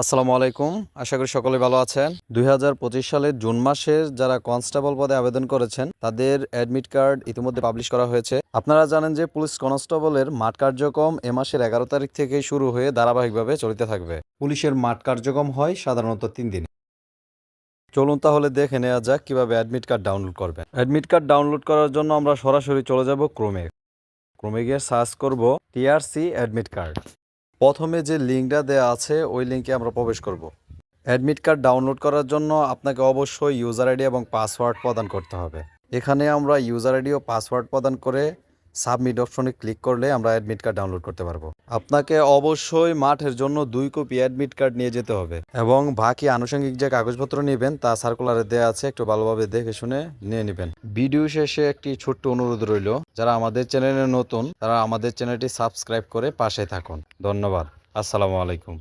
আসসালামু আলাইকুম। আশা করি সকলে ভালো আছেন। দুই হাজার পঁচিশ সালের জুন মাসের যারা কনস্টেবল পদে আবেদন করেছেন, তাদের অ্যাডমিট কার্ড ইতিমধ্যে পাবলিশ করা হয়েছে। আপনারা জানেন যে পুলিশ কনস্টেবলের মাঠ কার্যক্রম এ মাসের এগারো তারিখ থেকে শুরু হয়ে ধারাবাহিকভাবে চলতে থাকবে। পুলিশের মাঠ কার্যক্রম হয় সাধারণত তিন দিন। চলুন তাহলে দেখে নেওয়া যাক কীভাবে অ্যাডমিট কার্ড ডাউনলোড করবেন। অ্যাডমিট কার্ড ডাউনলোড করার জন্য আমরা সরাসরি চলে যাব ক্রোমে। ক্রোমে গিয়ে সার্চ করব টিআরসি অ্যাডমিট কার্ড। প্রথমে যে লিঙ্কটা দেওয়া আছে, ওই লিঙ্কে আমরা প্রবেশ করব। অ্যাডমিট কার্ড ডাউনলোড করার জন্য আপনাকে অবশ্যই ইউজার আইডি এবং পাসওয়ার্ড প্রদান করতে হবে। এখানে আমরা ইউজার আইডি ও পাসওয়ার্ড প্রদান করে সাবমিট অপশনে ক্লিক করলে আমরা অ্যাডমিট কার্ড ডাউনলোড করতে পারব। আপনাকে অবশ্যই মাঠের জন্য দুই কপি অ্যাডমিট কার্ড নিয়ে যেতে হবে এবং বাকি আনুষঙ্গিক যে কাগজপত্র নেবেন তা সার্কুলারে দেওয়া আছে, একটু ভালোভাবে দেখে শুনে নিয়ে নেবেন। ভিডিও শেষে একটি ছোট্ট অনুরোধ রইল, যারা আমাদের চ্যানেলে নতুন, তারা আমাদের চ্যানেলটি সাবস্ক্রাইব করে পাশে থাকুন। ধন্যবাদ। আসসালামু আলাইকুম।